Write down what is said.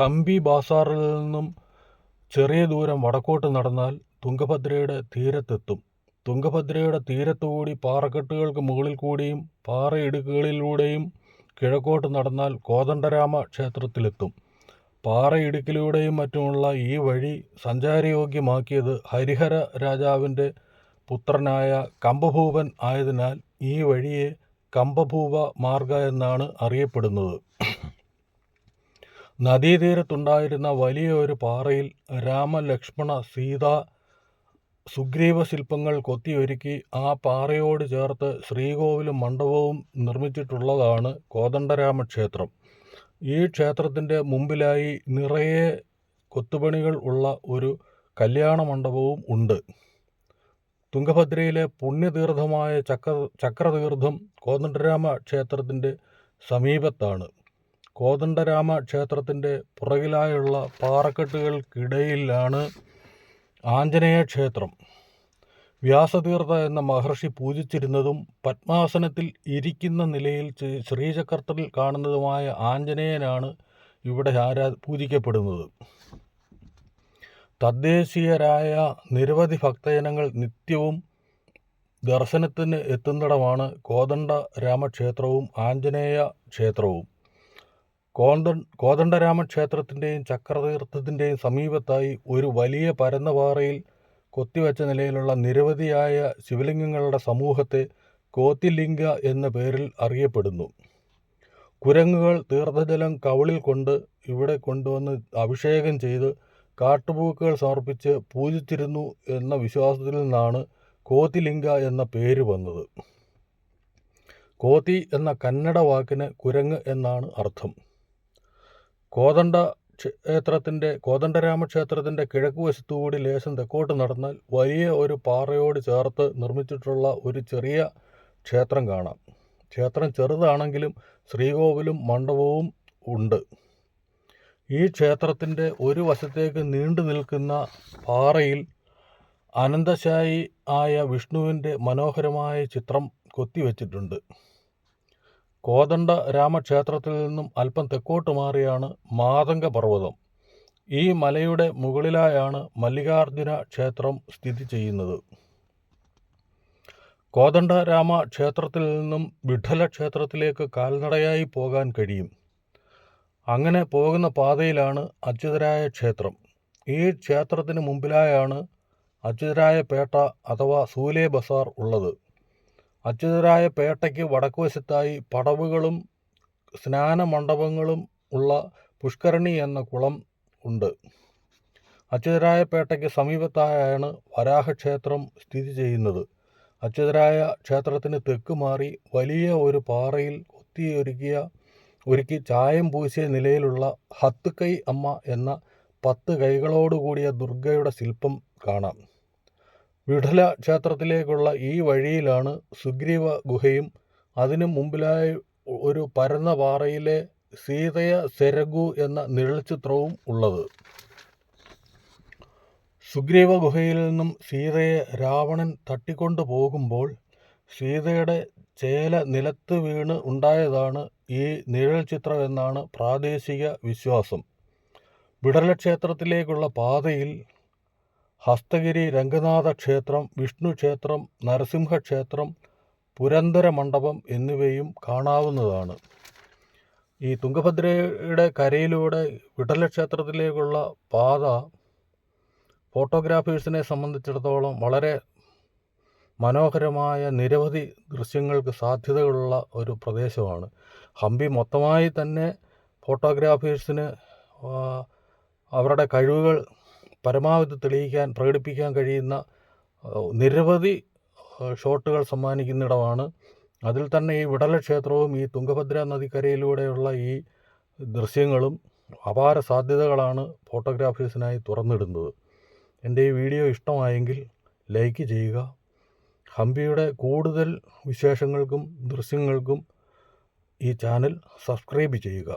ഹംപി ബാസാറിൽ നിന്നും ചെറിയ ദൂരം വടക്കോട്ട് നടന്നാൽ തുംഗഭദ്രയുടെ തീരത്തെത്തും. തുംഗഭദ്രയുടെ തീരത്തുകൂടി പാറക്കെട്ടുകൾക്ക് മുകളിൽ കൂടിയും പാറയിടുക്കുകളിലൂടെയും കിഴക്കോട്ട് നടന്നാൽ കോദണ്ഡരാമ ക്ഷേത്രത്തിലെത്തും. പാറയിടുക്കിലൂടെയും മറ്റുമുള്ള ഈ വഴി സഞ്ചാരയോഗ്യമാക്കിയത് ഹരിഹര രാജാവിന്റെ പുത്രനായ കമ്പഭൂപൻ ആയതിനാൽ ഈ വഴിയെ കമ്പഭൂപ മാർഗ എന്നാണ് അറിയപ്പെടുന്നത്. നദീതീരത്തുണ്ടായിരുന്ന വലിയ ഒരു പാറയിൽ രാമ ലക്ഷ്മണ സീതാ സുഗ്രീവ ശില്പങ്ങൾ കൊത്തിയൊരുക്കി ആ പാറയോട് ചേർത്ത് ശ്രീകോവിലും മണ്ഡപവും നിർമ്മിച്ചിട്ടുള്ളതാണ് കോദണ്ഡരാമ ക്ഷേത്രം. ഈ ക്ഷേത്രത്തിന്റെ മുമ്പിലായി നിറയെ കൊത്തുപണികൾ ഉള്ള ഒരു കല്യാണ മണ്ഡപവും ഉണ്ട്. തുംഗഭദ്രയിലെ പുണ്യതീർത്ഥമായ ചക്ര ചക്രതീർത്ഥം കോദണ്ഡരാമ ക്ഷേത്രത്തിന്റെ സമീപത്താണ്. കോദണ്ഡരാമ ക്ഷേത്രത്തിന്റെ പുറകിലായുള്ള പാറക്കെട്ടുകൾക്കിടയിലാണ് ആഞ്ജനേയക്ഷേത്രം. വ്യാസതീർത്ഥ എന്ന മഹർഷി പൂജിച്ചിരുന്നതും പത്മാസനത്തിൽ ഇരിക്കുന്ന നിലയിൽ ശ്രീചക്രത്തിൽ കാണുന്നതുമായ ആഞ്ജനേയനാണ് ഇവിടെ ആരാ പൂജിക്കപ്പെടുന്നത്. തദ്ദേശീയരായ നിരവധി ഭക്തജനങ്ങൾ നിത്യവും ദർശനത്തിന് എത്തുന്നിടമാണ് കോദണ്ഡരാമക്ഷേത്രവും ആഞ്ജനേയ ക്ഷേത്രവും. കോദണ്ഡരാമ ക്ഷേത്രത്തിന്റെയും ചക്രതീർത്ഥത്തിന്റെയും സമീപത്തായി ഒരു വലിയ പരന്ന പാറയിൽ കൊത്തിവെച്ച നിലയിലുള്ള നിരവധിയായ ശിവലിംഗങ്ങളുടെ സമൂഹത്തെ കോത്തിലിംഗ എന്ന പേരിൽ അറിയപ്പെടുന്നു. കുരങ്ങുകൾ തീർത്ഥജലം കവളിൽ കൊണ്ട് ഇവിടെ കൊണ്ടുവന്ന് അഭിഷേകം ചെയ്ത് കാട്ടുപൂക്കൾ സമർപ്പിച്ച് പൂജിച്ചിരുന്നു എന്ന വിശ്വാസത്തിൽ നിന്നാണ് കോത്തിലിംഗ എന്ന പേര് വന്നത്. കോത്തി എന്ന കന്നഡ വാക്കിന് കുരങ്ങ് എന്നാണ് അർത്ഥം. കോദണ്ഡരാമ ക്ഷേത്രത്തിന്റെ കിഴക്കുവശത്തുകൂടി ലേശം തെക്കോട്ട് നടന്നാൽ വലിയ ഒരു പാറയോട് ചേർത്ത് നിർമ്മിച്ചിട്ടുള്ള ഒരു ചെറിയ ക്ഷേത്രം കാണാം. ക്ഷേത്രം ചെറുതാണെങ്കിലും ശ്രീകോവിലും മണ്ഡപവും ഉണ്ട്. ഈ ക്ഷേത്രത്തിന്റെ ഒരു വശത്തേക്ക് നീണ്ടു നിൽക്കുന്ന പാറയിൽ അനന്തശായി ആയ വിഷ്ണുവിന്റെ മനോഹരമായ ചിത്രം കൊത്തിവച്ചിട്ടുണ്ട്. കോദണ്ഡരാമ രാമക്ഷേത്രത്തിൽ നിന്നും അല്പം തെക്കോട്ട് മാറിയാണ് മാതംഗ പർവതം. ഈ മലയുടെ മുകളിലായാണ് മല്ലികാർജുന ക്ഷേത്രം സ്ഥിതി ചെയ്യുന്നത്. കോദണ്ഡരാമ ക്ഷേത്രത്തിൽ നിന്നും വിഠല ക്ഷേത്രത്തിലേക്ക് കാൽനടയായി പോകാൻ കഴിയും. അങ്ങനെ പോകുന്ന പാതയിലാണ് അച്യുതരായ ക്ഷേത്രം. ഈ ക്ഷേത്രത്തിന് മുമ്പിലായാണ് അച്യുതരായ പേട്ട അഥവാ സൂലെ ബസാർ ഉള്ളത്. അച്യുതരായപേട്ടയ്ക്ക് വടക്കുവശത്തായി പടവുകളും സ്നാനമണ്ഡപങ്ങളും ഉള്ള പുഷ്കരണി എന്ന കുളം ഉണ്ട്. അച്യുതരായ പേട്ടയ്ക്ക് സമീപത്തായാണ് വരാഹക്ഷേത്രം സ്ഥിതി ചെയ്യുന്നത്. അച്യുതരായ ക്ഷേത്രത്തിന് തെക്ക് മാറി വലിയ ഒരു പാറയിൽ കൊത്തിയൊരുക്കി ചായം പൂശിയ നിലയിലുള്ള ഹത്ത് കൈ അമ്മ എന്ന പത്ത് കൈകളോടുകൂടിയ ദുർഗയുടെ ശില്പം കാണാം. വിഠ്ഠല ക്ഷേത്രത്തിലേക്കുള്ള ഈ വഴിയിലാണ് സുഗ്രീവ ഗുഹയും അതിനു മുമ്പിലായി ഒരു പരന്ന പാറയിലെ സീതയ സെരഗു എന്ന നിഴൽച്ചിത്രവും ഉള്ളത്. സുഗ്രീവ ഗുഹയിൽ നിന്നും സീതയെ രാവണൻ തട്ടിക്കൊണ്ടു പോകുമ്പോൾ സീതയുടെ ചേല നിലത്ത് വീണ് ഉണ്ടായതാണ് ഈ നിഴൽച്ചിത്രം എന്നാണ് പ്രാദേശിക വിശ്വാസം. വിടലക്ഷേത്രത്തിലേക്കുള്ള പാതയിൽ ഹസ്തഗിരി രംഗനാഥ ക്ഷേത്രം, വിഷ്ണു ക്ഷേത്രം നരസിംഹക്ഷേത്രം, പുരന്ദരമണ്ഡപം എന്നിവയും കാണാവുന്നതാണ്. ഈ തുങ്കഭദ്രയുടെ കരയിലൂടെ വിഠല ക്ഷേത്രത്തിലേക്കുള്ള പാത ഫോട്ടോഗ്രാഫേഴ്സിനെ സംബന്ധിച്ചിടത്തോളം വളരെ മനോഹരമായ നിരവധി ദൃശ്യങ്ങൾക്ക് സാധ്യതകളുള്ള ഒരു പ്രദേശമാണ്. ഹംപി മൊത്തമായി തന്നെ ഫോട്ടോഗ്രാഫേഴ്സിന് അവരുടെ കഴിവുകൾ പരമാവധി തെളിയിക്കാൻ പ്രകടിപ്പിക്കാൻ കഴിയുന്ന നിരവധി ഷോട്ടുകൾ സമ്മാനിക്കുന്നിടമാണ്. അതിൽ തന്നെ ഈ വിടല ക്ഷേത്രവും ഈ തുംഗഭദ്ര നദിക്കരയിലൂടെയുള്ള ഈ ദൃശ്യങ്ങളും അപാര സാധ്യതകളാണ് ഫോട്ടോഗ്രാഫേഴ്സിനായി തുറന്നിടുന്നത്. എന്റെ ഈ വീഡിയോ ഇഷ്ടമായെങ്കിൽ ലൈക്ക് ചെയ്യുക. ഹംപിയുടെ കൂടുതൽ വിശേഷങ്ങൾക്കും ദൃശ്യങ്ങൾക്കും ഈ ചാനൽ സബ്സ്ക്രൈബ് ചെയ്യുക.